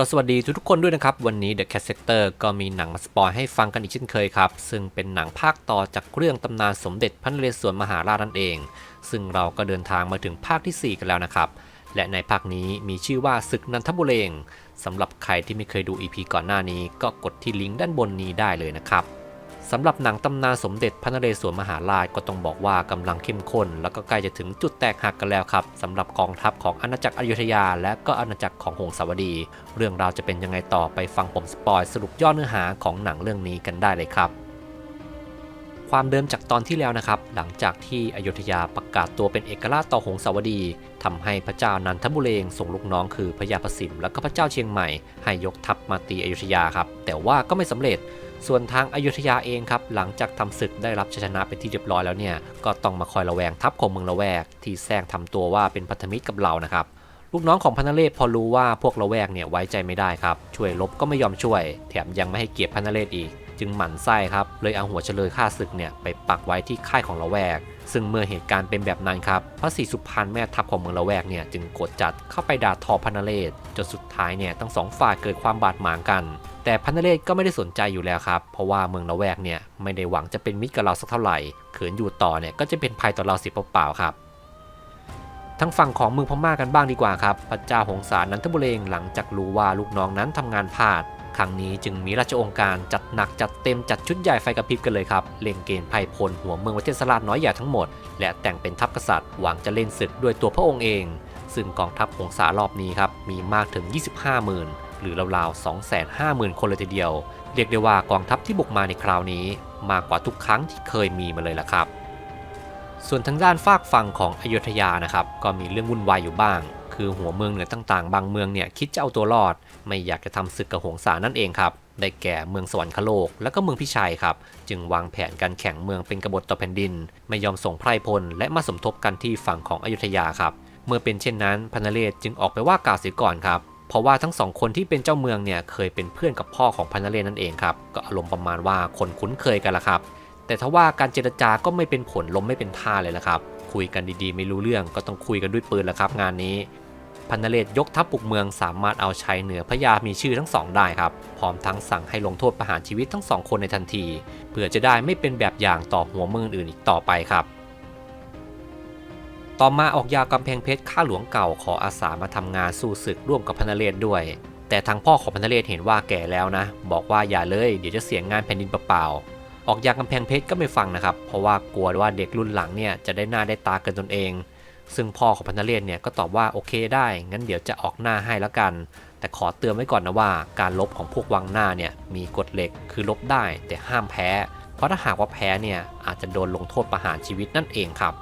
ก็สวัสดีทุกๆคนด้วยนะครับ วันนี้ The Cat Sector ก็มีหนังมาสปอยให้ฟังกันอีกเช่นเคยครับ ซึ่งเป็นหนังภาคต่อจากเรื่องตำนานสมเด็จพระนเรศวรมหาราชนั่นเอง ซึ่งเราก็เดินทางมาถึงภาคทีสี่4 กันแล้วนะครับ และในภาคนี้มีชื่อว่าศึกนันทบุเรงสำหรับใครที่ไม่เคยดู EP ก่อนหน้านี้ก็กดที่ลิงก์ด้านบนนี้ได้เลยนะครับ สำหรับหนังตำนานสมเด็จพระนเรศวรมหาราชก็ต้องบอกว่ากำลังเข้มข้น แล้วก็ใกล้จะถึงจุดแตกหักกันแล้วครับสำหรับกองทัพของอาณาจักรอยุธยา และก็อาณาจักรของหงสาวดี เรื่องราวจะเป็นยังไงต่อไปฟังผมสปอยสรุปย่อเนื้อหาของหนังเรื่องนี้กันได้เลยครับความเดิมจากตอนที่แล้วนะครับ หลังจากที่อยุธยาประกาศตัวเป็นเอกราชต่อหงสาวดีทำให้พระเจ้านันทบุเรงส่งลูกน้องคือพระยาประสิมและก็พระเจ้าเชียงใหม่ ให้ยกทัพมาตีอยุธยาครับ แต่ว่าก็ไม่สำเร็จ ส่วนทางอายุธยาเองครับหลังจากทำศึกได้รับชัยชนะเป็นที่เรียบร้อยแล้วเนี่ยก็ต้องมาคอยระแวงทัพของเมืองละแวก ที่แซงทำตัวว่าเป็นพันธมิตรกับเรานะครับลูกน้องของพันเรศพอรู้ว่าพวกละแวกเนี่ยไว้ใจไม่ได้ครับ ช่วยลบก็ไม่ยอมช่วย แถมยังไม่ให้เกียรติพันเรศอีก จึงหมั่นไส้ครับ เลยเอาหัวเฉลยฆ่าศึกเนี่ยไปปักไว้ที่ค่ายของละแวก ซึ่งเมื่อเหตุการณ์เป็นแบบนั้นครับพระศรีสุพรรณแม่ทัพของเมืองละแวกเนี่ยจึงกดจัดเข้าไปด่าทอพันเรศจนสุดท้ายเนี่ยทั้งสองฝ่ายเกิดความบาดหมางกัน แต่พันธเรศก็ไม่ได้สนใจอยู่แล้วครับ เพราะว่าเมืองละแวกเนี่ยไม่ได้หวังจะเป็นมิตรกับเราสักเท่าไหร่เขินอยู่ต่อเนี่ยก็จะเป็นภัยต่อเราเสียเปล่าๆครับทั้งฝั่งของเมืองพม่ากันบ้างดีกว่าครับ พระเจ้าหงสานันทบุเรงหลังจากรู้ว่าลูกน้องนั้นทำงานพลาด ครั้งนี้จึงมีราชองค์การจัดหนักจัดเต็มจัดชุดใหญ่ไฟกระพริบกันเลยครับ เล็งเกณฑ์ไพ่พลหัวเมืองวัเทศราชน้อยใหญ่ทั้งหมด และแต่งเป็นทัพกษัตริย์หวังจะเล่นศึกด้วยตัวพระองค์เอง ซึ่งกองทัพหงสารอบนี้ครับมีมากถึง 25 หรือราวๆ 250,000 คนเลยทีเดียว เรียกได้ว่ากองทัพที่บุกมาในคราวนี้ มากกว่าทุกครั้งที่เคยมีมาเลยล่ะครับ ส่วนทางด้านฝากฝั่งของอยุธยานะครับก็มีเรื่องวุ่นวายอยู่บ้าง คือหัวเมืองเหนือต่างๆ บางเมืองเนี่ยคิดจะเอาตัวรอด ไม่อยากจะทำศึกกับหงสานั่นเองครับได้แก่เมืองสวรรคโลกและก็เมืองพิชัยครับ จึงวางแผนการแข่งเมืองเป็นกบฏต่อแผ่นดิน ไม่ยอมส่งไพรพล และมาสมทบกันที่ฝั่งของอยุธยาครับ เมื่อเป็นเช่นนั้นพันเรศจึงออกไปว่ากล่าวเสียก่อนครับ เพราะว่าทั้งสองคนที่เป็นเจ้าเมืองเนี่ยเคยเป็นเพื่อนกับพ่อของพันนเรศนั่นเองครับก็อารมณ์ประมาณว่าคนคุ้นเคยกันละครับ แต่ทว่าการเจรจาก็ไม่เป็นผลลมไม่เป็นท่าเลยละครับ คุยกันดีๆ ไม่รู้เรื่องก็ต้องคุยกันด้วยปืนล้วครับ งานนี้พันนเรศยกทัพบุกเมืองสามารถเอาชัยเหนือพระยามีชื่อทั้งสองได้ครับ พร้อมทั้งสั่งให้ลงโทษประหารชีวิตทั้งสองคนในทันที เพื่อจะได้ไม่เป็นแบบอย่างต่อหัวเมืองอื่นอีกต่อไปครับ ต่อมาออกยากำแพงเพชรข้าหลวงเก่าขออาสามาทำงานสู้ศึกร่วมกับพันเรศด้วย แต่ทางพ่อของพันเรศเห็นว่าแก่แล้วนะ บอกว่าอย่าเลยเดี๋ยวจะเสียงานแผ่นดินเปล่าออกยากำแพงเพชรก็ไม่ฟังนะครับ เพราะว่ากลัวว่าเด็กรุ่นหลังเนี่ยจะได้หน้าได้ตาเกินตนเอง ซึ่งพ่อของพันเรศเนี่ยก็ตอบว่าโอเคได้ งั้นเดี๋ยวจะออกหน้าให้แล้วกัน แต่ขอเตือนไว้ก่อนนะว่าการลบของพวกวังหน้าเนี่ยมีกฎเหล็กคือลบได้แต่ห้ามแพ้ เพราะถ้าหากว่าแพ้เนี่ยอาจจะโดนลงโทษประหารชีวิตนั่นเองครับ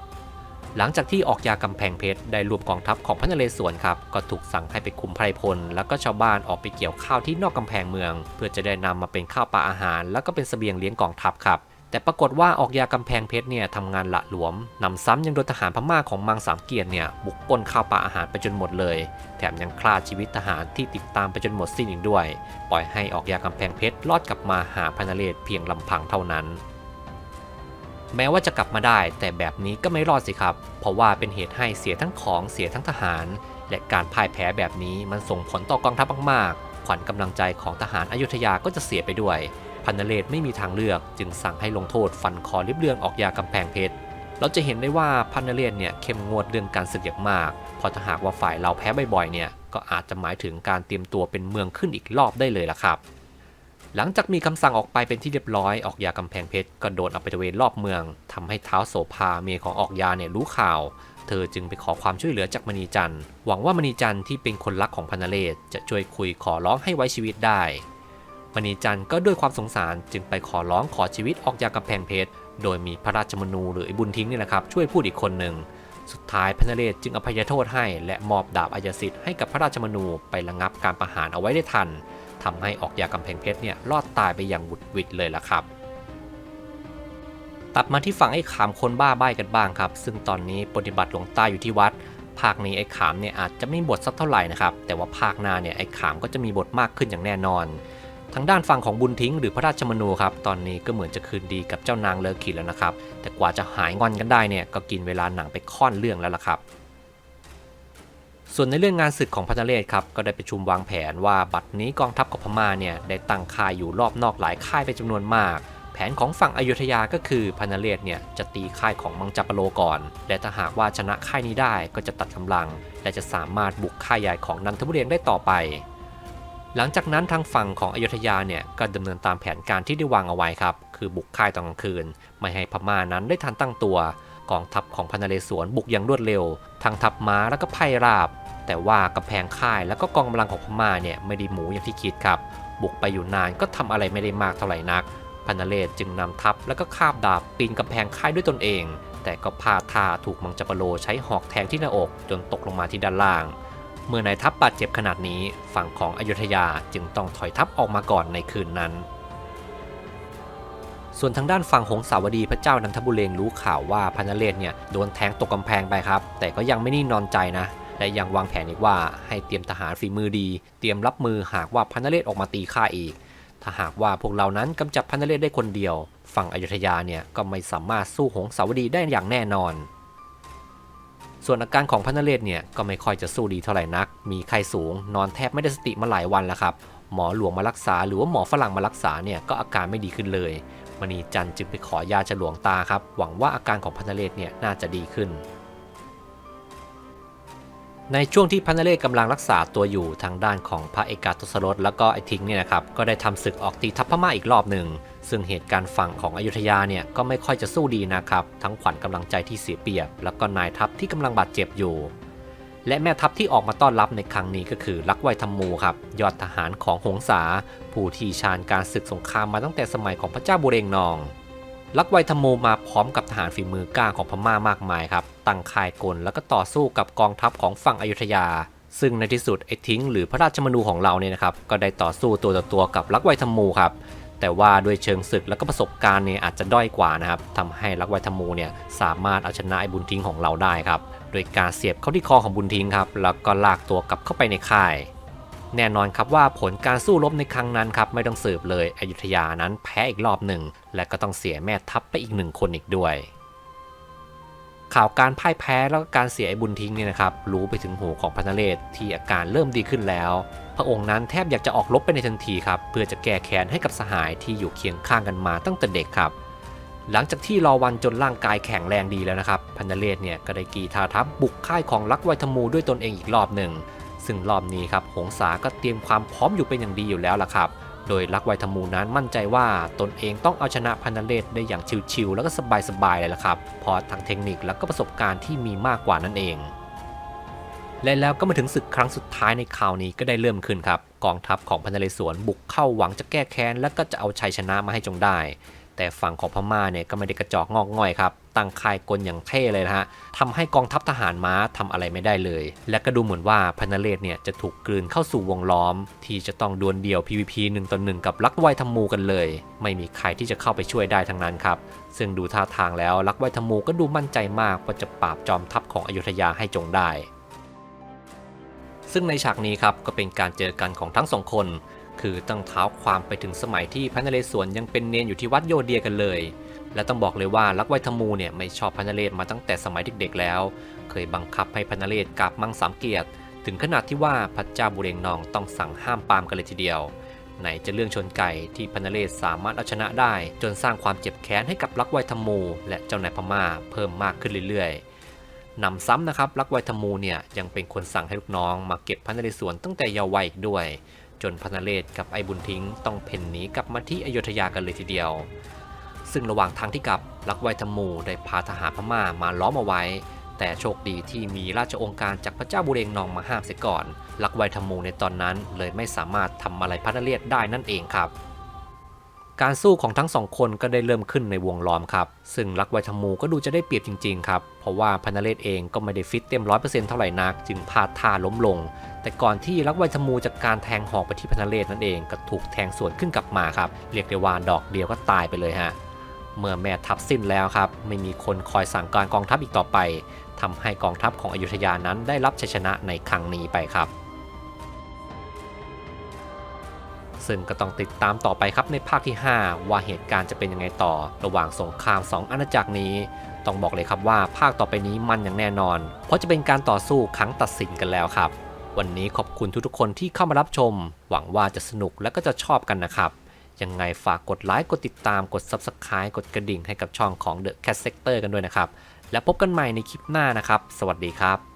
หลังจากที่ออกยากำแพงเพชรได้รวมกองทัพของพระนเรศวรครับก็ถูกสั่งให้ไปคุมไพรพล แล้วก็ชาวบ้านออกไปเกี่ยวข้าวที่นอกกำแพงเมือง เพื่อจะได้นำมาเป็นข้าวปลาอาหาร แล้วก็เป็นเสบียงเลี้ยงกองทัพครับแต่ปรากฏว่าออกยากำแพงเพชรเนี่ยทำงานละหลวมนำซ้ำยังโดนทหารพม่าของมังสามเกียรติเนี่ยบุกป้นข้าวปลาอาหารไปจนหมดเลย แถมยังฆ่าชีวิตทหารที่ติดตามไปจนหมดสิ้นอีกด้วย ปล่อยให้ออกยากำแพงเพชรรอดกลับมาหาพระนเรศเพียงลำพังเท่านั้น แม้ว่าจะกลับมาได้ แต่แบบนี้ก็ไม่รอดสิครับ เพราะว่าเป็นเหตุให้เสียทั้งของเสียทั้งทหาร และการพ่ายแพ้แบบนี้มันส่งผลต่อกองทัพมากๆ ขวัญกำลังใจของทหารอายุธยาก็จะเสียไปด้วย พันเรศไม่มีทางเลือกจึงสั่งให้ลงโทษฟันคอริบเรืองออกยากำแพงเพชร เราจะเห็นได้ว่าพันเรศเนี่ยเข้มงวดเรื่องการศึกอย่างมากพราะถ้าหากว่าฝ่ายเราแพ้บ่อยๆเนี่ยก็อาจจะหมายถึงการเตรียมตัวเป็นเมืองขึ้นอีกรอบได้เลยล่ะครับ หลังจากมีคำสั่งออกไปเป็นที่เรียบร้อยออกยากำแพงเพชรก็โดนเอาไปตระเวนรอบเมืองทำให้เท้าโสภาเมียของออกยาเนี่ยรู้ข่าว เธอจึงไปขอความช่วยเหลือจากมณีจันทร์หวังว่ามณีจันทร์ที่เป็นคนรักของพันเรศจะช่วยคุยขอร้องให้ไว้ชีวิตได้มณีจันทร์ก็ด้วยความสงสารจึงไปขอร้องขอชีวิตออกจากำแพงเพชรโดยมีพระราชมนูหรือไอบุญทิ้งนี่แหละครับช่วยพูดอีกคนหนึ่งสุดท้ายพันเรศจึงอภัยโทษให้ และมอบดาบอายสิทธิ์ให้กับพระราชมนูไประงับการประหารเอาไว้ได้ทัน ทำให้ออกยากำแพงเพชรเนี่ยรอดตายไปอย่างบุดวิดเลยล่ะครับ ตัดมาที่ฝั่งไอ้ขามคนบ้าใบ้กันบ้างครับ ซึ่งตอนนี้ปฏิบัติหลวงตาอยู่ที่วัด ภาคนี้ไอ้ขามเนี่ยอาจจะไม่บทสักเท่าไหร่นะครับ แต่ว่าภาคหน้าเนี่ยไอ้ขามก็จะมีบทมากขึ้นอย่างแน่นอน ทางด้านฝั่งของบุญทิ้งหรือพระราชมนูครับ ตอนนี้ก็เหมือนจะคืนดีกับเจ้านางเลอขิดแล้วนะครับ แต่กว่าจะหายงอนกันได้เนี่ยก็กินเวลาหนังไปค่อนเรื่องแล้วล่ะครับ ส่วนในเรื่องงานศึกของพันเลศครับก็ได้ประชุมวางแผนว่าบัดนี้กองทัพของพม่าเนี่ยได้ตั้งค่ายอยู่รอบนอกหลายค่ายเป็นจำนวนมาก แผนของฝั่งอยุธยาก็คือพันเลศเนี่ยจะตีค่ายของมังจัปโลก่อน และถ้าหากว่าชนะค่ายนี้ได้ก็จะตัดกำลัง และจะสามารถบุกค่ายใหญ่ของนันทบุรีได้ต่อไป หลังจากนั้นทางฝั่งของอยุธยาเนี่ยก็ดำเนินตามแผนการที่ได้วางเอาไว้ครับคือบุกค่ายตอนกลางคืน ไม่ให้พม่านั้นได้ทันตั้งตัว กองทัพของพันเรศวรบุกอย่างรวดเร็ว ทั้งทัพม้าแล้วก็ไพราบ แต่ว่ากำแพงค่ายแล้วก็กองกำลังของพม่าเนี่ยไม่ได้หมูอย่างที่คิดครับ บุกไปอยู่นานก็ทำอะไรไม่ได้มากเท่าไหร่นัก พันเรศจึงนำทัพแล้วก็คาบดาบปีนกำแพงค่ายด้วยตนเอง แต่ก็พลาดท่าถูกมังจปโลใช้หอกแทงที่หน้าอก จนตกลงมาที่ด้านล่าง เมื่อนายทัพบาดเจ็บขนาดนี้ฝั่งของอยุธยาจึงต้องถอยทัพออกมาก่อนในคืนนั้น ส่วนทางด้านฝั่งหงสาวดีพระเจ้านันทบุเรงรู้ข่าวว่าพันเลศเนี่ยโดนแทงตกกำแพงไปครับ แต่ก็ยังไม่นิ่งนอนใจนะ และยังวางแผนอีกว่าให้เตรียมทหารฝีมือดี เตรียมรับมือหากว่าพันเลศออกมาตีข้าอีก ถ้าหากว่าพวกเรานั้นกำจัดพันเลศได้คนเดียว ฝั่งอยุธยาเนี่ยก็ไม่สามารถสู้หงสาวดีได้อย่างแน่นอน ส่วนอาการของพันนเรศเนี่ยก็ไม่ค่อยจะสู้ดีเท่าไหร่นัก มีไข้สูง นอนแทบไม่ได้สติมาหลายวันแล้วครับหมอหลวงมารักษาหรือว่าหมอฝรั่งมารักษาเนี่ยก็อาการไม่ดีขึ้นเลย มณีจันทร์จึงไปขอยาฉลวงตาครับ หวังว่าอาการของพันเรศเนี่ยน่าจะดีขึ้น ในช่วงที่พันเรศกำลังรักษาตัวอยู่ทางด้านของพระเอกาทศรสแล้วก็ไอทิงเนี่ยนะครับก็ได้ทำศึกออกตีทัพพม่าอีกรอบหนึ่งซึ่งเหตุการณ์ฝั่งของอยุธยาเนี่ยก็ไม่ค่อยจะสู้ดีนะครับ ทั้งขวัญกำลังใจที่เสียเปรียบ แล้วก็นายทัพที่กำลังบาดเจ็บอยู่ และแม่ทัพที่ออกมาต้อนรับในครั้งนี้ก็คือลักไวธรรมูครับยอดทหารของหงสาผู้ที่ชาญการศึกสงครามมาตั้งแต่สมัยของพระเจ้าบุเรงนอง ลักไวธรรมูมาพร้อมกับทหารฝีมือกล้าของพม่ามากมายครับตั้งค่ายกลแล้วก็ต่อสู้กับกองทัพของฝั่งอยุธยา ซึ่งในที่สุดไอ้ทิ้งหรือพระราชมนูของเราเนี่ยนะครับก็ได้ต่อสู้ตัวต่อตัวกับลักไวธรรมูครับ แต่ว่าด้วยเชิงศึกแล้วก็ประสบการณ์เนี่ยอาจจะด้อยกว่านะครับทำให้ลักไวธรรมูเนี่ยสามารถเอาชนะไอ้บุญทิ้งของเราได้ครับ โดยการเสียบเข้าที่คอของบุญทิ้งครับ แล้วก็ลากตัวกลับเข้าไปในค่าย แน่นอนครับว่าผลการสู้รบในครั้งนั้นครับไม่ต้องสืบเลยอยุธยานั้นแพ้อีกรอบหนึ่ง และก็ต้องเสียแม่ทัพไปอีกหนึ่งคนอีกด้วย ข่าวการพ่ายแพ้แล้วก็การเสียไอ้บุญทิ้งเนี่ยนะครับรู้ไปถึงหูของพันเรศที่อาการเริ่มดีขึ้นแล้ว พระองค์นั้นแทบอยากจะออกรบไปในทันทีครับเพื่อจะแก้แค้นให้กับสหายที่อยู่เคียงข้างกันมาตั้งแต่เด็กครับ หลังจากที่รอวันจนร่างกายแข็งแรงดีแล้วนะครับพันเรศเนี่ยก็ได้กีทาทัพบุกค่ายของลักไวทมูด้วยตนเองอีกรอบหนึ่งซึ่งรอบนี้ครับหงสาก็เตรียมความพร้อมอยู่เป็นอย่างดีอยู่แล้วล่ะครับ โดยลักไวทมูนั้นมั่นใจว่าตนเองต้องเอาชนะพันเลศได้อย่างชิวๆแล้วก็สบายๆเลยล่ะครับเพราะทั้งเทคนิคแล้วก็ประสบการณ์ที่มีมากกว่านั่นเองและแล้วก็มาถึงศึกครั้งสุดท้ายในคราวนี้ก็ได้เริ่มขึ้นครับ กองทัพของพันเลสวนบุกเข้าหวังจะแก้แค้น และก็จะเอาชัยชนะมาให้จงได้ แต่ฝั่งของพม่าเนี่ยก็ไม่ได้กระจอกงอกง่อยครับ ตั้งค่ายกลอย่างเท่เลยนะฮะทำให้กองทัพทหารม้าทำอะไรไม่ได้เลย และก็ดูเหมือนว่าพนเรศเนี่ยจะถูกกลืนเข้าสู่วงล้อม ที่จะต้องดวลเดี่ยว PVP หนึ่งต่อหนึ่งกับลักไวทำมูกันเลย ไม่มีใครที่จะเข้าไปช่วยได้ทั้งนั้นครับ ซึ่งดูท่าทางแล้วลักไวทำมูก็ดูมั่นใจมากว่าจะปราบจอมทัพของอยุธยาให้จงได้ซึ่งในฉากนี้ครับก็เป็นการเจอกันของทั้งสองคน คือตั้งเท้าความไปถึงสมัยที่พระนเรศวรยังเป็นเนนอยู่ที่วัดโยเดียกันเลย และต้องบอกเลยว่าลักไวทมูเนี่ยไม่ชอบพระนเรศมาตั้งแต่สมัยเด็กๆแล้ว เคยบังคับให้พระนเรศกราบมังสามเกียรติ ถึงขนาดที่ว่าพระเจ้าบุเรงนองต้องสั่งห้ามปามกันเลยทีเดียว ไหนจะเรื่องชนไก่ที่พระนเรศสามารถเอาชนะได้ จนสร้างความเจ็บแค้นให้กับลักไวทมู และเจ้านายพม่าเพิ่มมากขึ้นเรื่อยๆหนำซ้ำนะครับลักไวทมูเนี่ยยังเป็นคนสั่งให้ลูกน้องมาเก็บพระนเรศวรตั้งแต่เยาว์วัยอีกด้วย จนพระนเรศกับไอบุญทิ้งต้องเพ่นหนีกลับมาที่อยุธยากันเลยทีเดียว ซึ่งระหว่างทางที่กลับลักไวทมูได้พาทหารพม่ามาล้อมเอาไว้ แต่โชคดีที่มีราชองค์การจากพระเจ้าบุเรงนองมาห้ามเสียก่อนลักไวทมูในตอนนั้นเลยไม่สามารถทำอะไรพระนเรศได้นั่นเองครับ การสู้ของทั้งสองคนก็ได้เริ่มขึ้นในวงล้อมครับ ซึ่งลักไวทมูก็ดูจะได้เปรียบจริงๆครับ เพราะว่าพันเลศเองก็ไม่ได้ฟิตเต็มร้อยเปอร์เซ็นต์เท่าไหร่นัก จึงพลาดท่าล้มลง แต่ก่อนที่ลักไวทมูจากการแทงหอกไปที่พันเลศนั่นเองก็ถูกแทงสวนขึ้นกลับมาครับ เรียกได้ว่าดอกเดียวก็ตายไปเลยฮะ เมื่อแม่ทัพสิ้นแล้วครับ ไม่มีคนคอยสั่งการกองทัพอีกต่อไปทำให้กองทัพของอยุธยานั้นได้รับชัยชนะในครั้งนี้ไปครับ ซึ่งก็ต้องติดตามต่อไปครับในภาคที่ 5 ว่าเหตุการณ์จะเป็นยังไงต่อ ระหว่างสงคราม 2 อาณาจักรนี้ ต้องบอกเลยครับว่าภาคต่อไปนี้มันอย่างแน่นอน เพราะจะเป็นการต่อสู้ครั้งตัดสินกันแล้วครับ วันนี้ขอบคุณทุกๆคนที่เข้ามารับชม หวังว่าจะสนุกและก็จะชอบกันนะครับยังไงฝากกดไลค์กดติดตามกด Subscribe กดกระดิ่งให้กับช่องของ The Cat Sector กันด้วยนะครับ และพบกันใหม่ในคลิปหน้านะครับ สวัสดีครับ